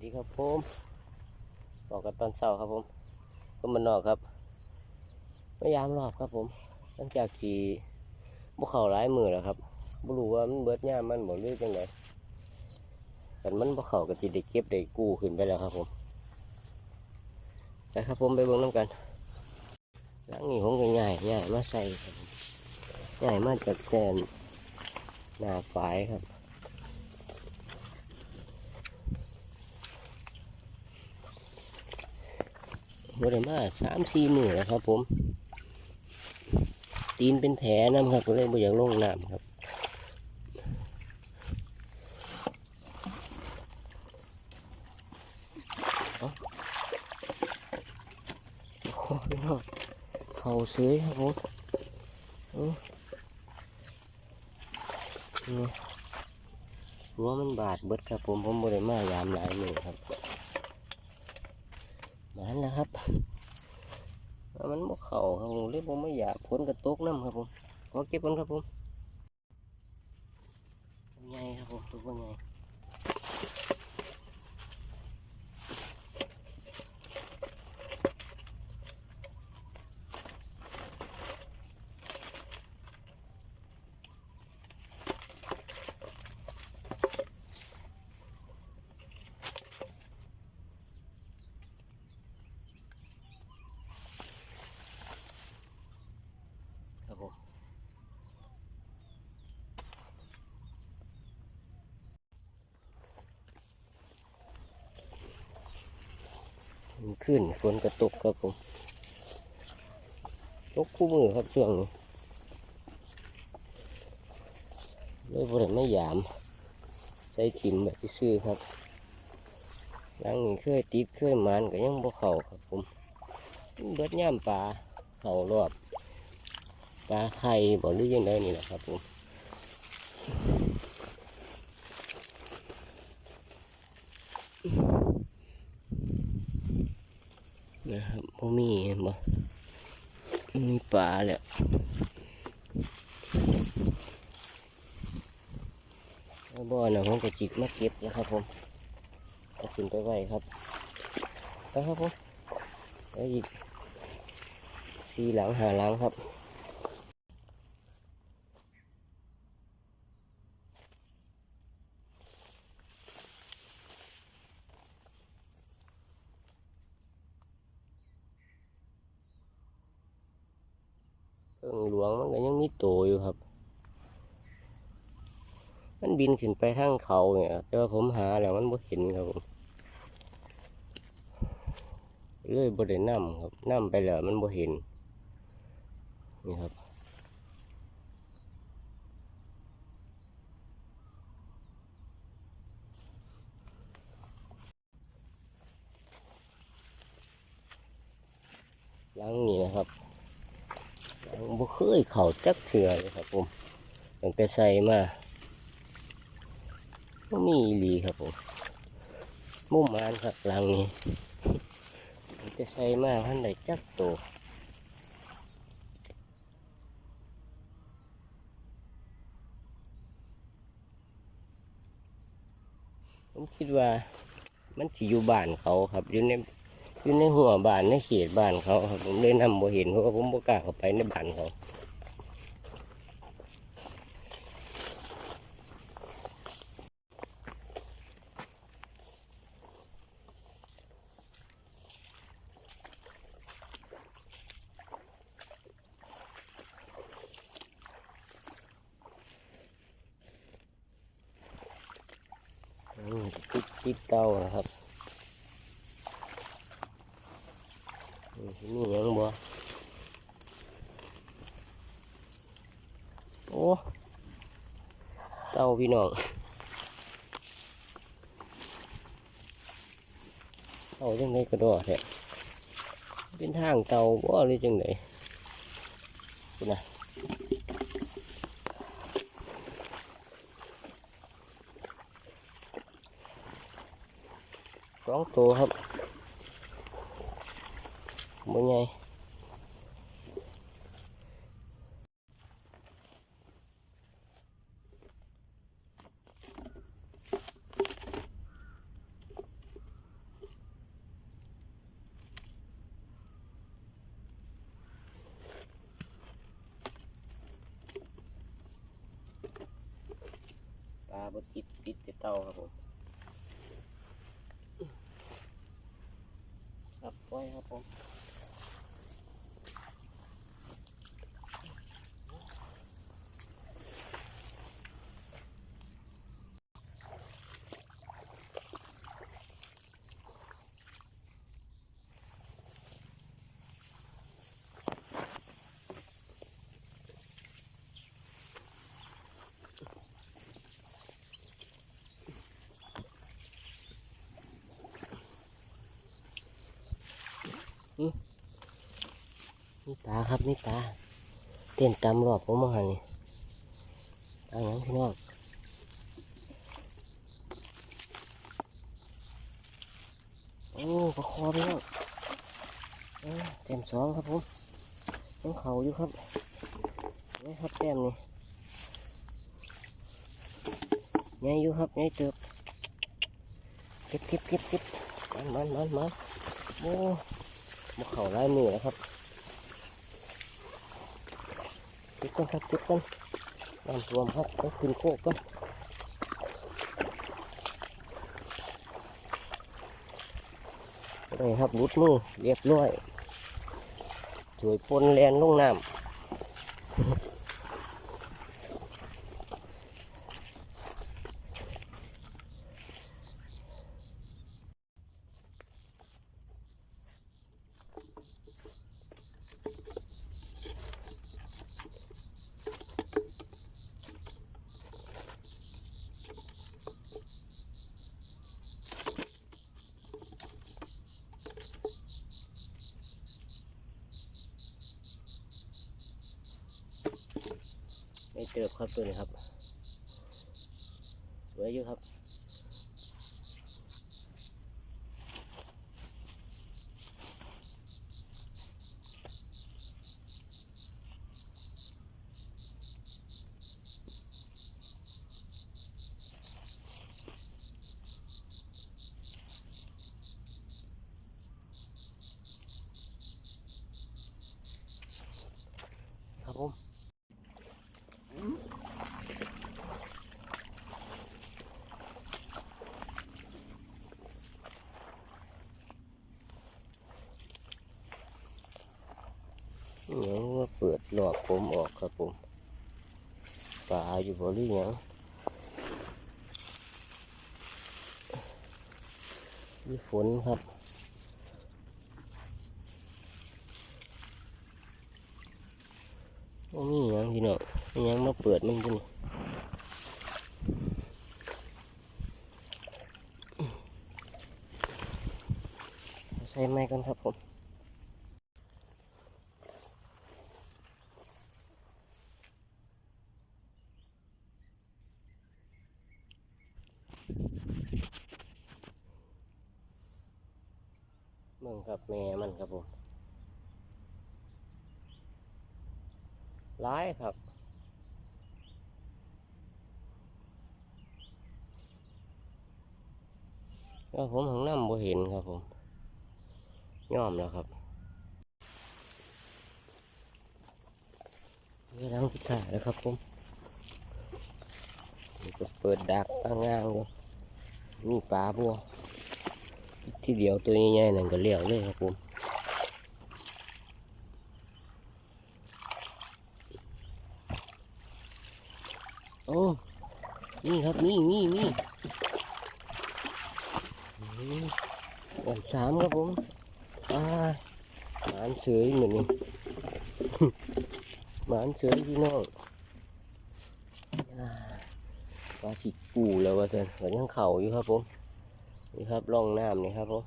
สดีครับผมบอกกันตอนเช้าครับผม ก็มานอกครับพยายามรอบครับผมหลังจากที่บุเข่าหลายมือแล้วครับบ่รู้ว่ามันเบิดย่ามมันบ่หรือจังไดแต่มันบุเขาก็จิได้เก็บได้กู้ขึ้นไปแล้วครับผมไปครับผมไปเบิ่งน้ำกันหลังนี้ผมก็ง่ายง่ายมาใส่ครับผมง่ายมาจากแกนหน้าฝายครับ บริมาสามสี่มือแล้วครับ ผม ตีนเป็นแผลน้ำครับก็เลยบ่อยากลงน้ำครับเอ้าโอ้ยเนาะเขาเสือยครับผมหัวมันบาดเบิดครับผมผมบริมายามหลายมือครับ มันแล้วครับมันบ่เข่าครับผมเลยผมไม่อยากพ้นกระตุกน้ำครับผมขอเก็บมันครับผมยังไงครับผมตัวใหญ่ค ขึ้นฝนกระตกครับผมตกคู่มือครับช่วงนี้เลยบริไม่ยาม ใส่ถิ่มแบบที่ซื้อครับหลังนี้เคยติดเคยมันก็ยังบ่เข่าครับผมเบิดย่ามปลาเข่ารอบปลาไข่บ่หรือยังไงนี่แหละครับผมนะครั บบ่มีเห็นบ่มีปลาแล้วบ่อนะผมก็จิกมาเก็บนะครับผมเอาขึ้นไปไว้ครับไปครับผมแล้วอีกสี่หลังหาหลังครับ งหลวงมันก็ยังมีโตอยู่ครับ มันบินขึ้นไปทางเขาเนี่ยแต่ว่าผมหาแล้วมันบ่เห็นครับผมเลยบ่ได้นำครับนำไปแล้วมันบ่เห็นนี่ครับหลังนี้นะครับ บ่เคยเข่าจักเถื่อเลยครับผมตั้งแต่ใส่มาก็มีอีหลีครับผมมุ่มมานครับหลังนี้ตั้งแต่ใส่มาท่านได้จักโตวผมคิดว่ามันสิอยู่บ้านเขาครับอยู่ใน อยู่ในหัวบ้านในเขตบ้านเขาครับผมเลยนำบ่เห็นเพราะว่าผมบ่กล้าเข้าไปในบ้านเขาติดดเตานะครับอืม นี่ยังบ่โอ้เต้าพี่น้องเต้าจังไดกระโดดแท้เป็นทางเต้าบ่หรือจังไดคุณนะสองตัวครับ mempunyai abot it bitaw ako apoy ako นี่ตาครับนี่ตา เต้นตามรอบผมมาหันนี่ตาหยังพี่น้องโอ้ประคอพี่น้องเต็มสองครับผมต้องเขาอยู่ครับนี่ครับแต้มนี่ใหญ่อยู่ครับใหญ่เติบเก็บเก็บเก็บเก็บมันมันมันมันโอ้มาเข่าลายมือแล้วครับ เก็บกันครับเก็บกันน้ำรวมครับต้องขึ้นโคกกันนี่ครับรุดมือเรียบร้อยสวยปนแลนลงน้ำ เติบครับตัวนี้ครับสวยอยู่ครับผม เดี๋ยวว่าเปิดหลอก ผมออกครับผมปลาอยู่บรือยังมีฝนครับว่ามีหยังพี่น้องมีหยังมาเปิดมันอยู่นี่ใส่ไม้กันครับผม เมืองครับ แม่มันครับผมร้ายครับแล้วผมหังน้ำบ่เห็นครับผมย่อมแล้วครับนี่ล้างพิธาแล้วครับผมก็เปิดดักตั้งงางอยู่มีปลาบัว ที่เดียวตัวใหญ่ๆนั่นก็เลี้ยวเลยครับผมโอ้นี่ครับนี่นี่นี่อืมอันสามครับผมอ่าหมานเสยเหมือนนี่หมานเสยพี่น้องอ่าปลาสิกูแล้วว่าเถอะยังเข่าอยู่ครับผม นี่ครับร่องน้ำนี่ครับผม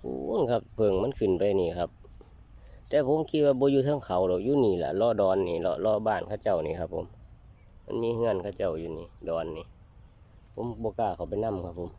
โอ้นครับเพิ่งมันขึ้นไปนี่ครับ แต่ผมคิดว่าโบอยู่ทั้งเขาหรอกอยู่นี่แหละล่อดอนนี่ล่อล่อบ้านข้าเจ้านี่ครับผม มันมีเฮือนข้าเจ้าอยู่นี่ดอนนี่ ผมโบกล้าเขาไปนั่มครับผม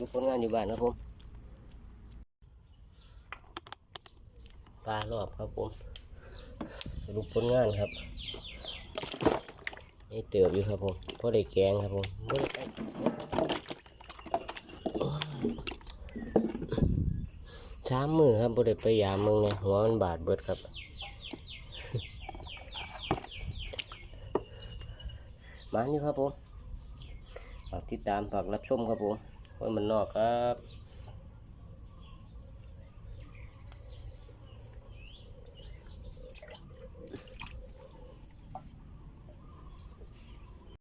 รุปผลงานอยู่บ้านครับผมปลารอบครับผม สรุปผลงานครับนี่เติบอยู่ครับผมพอได้แกงครับผมบ่ได้ไช้ามมือครับบ่ได้ไปยามมึงเนี่ยหัวมันบาดเบิดครับมานี่ครับผมฝากติดตามฝากรับชมครับผม คนมันนอกครับ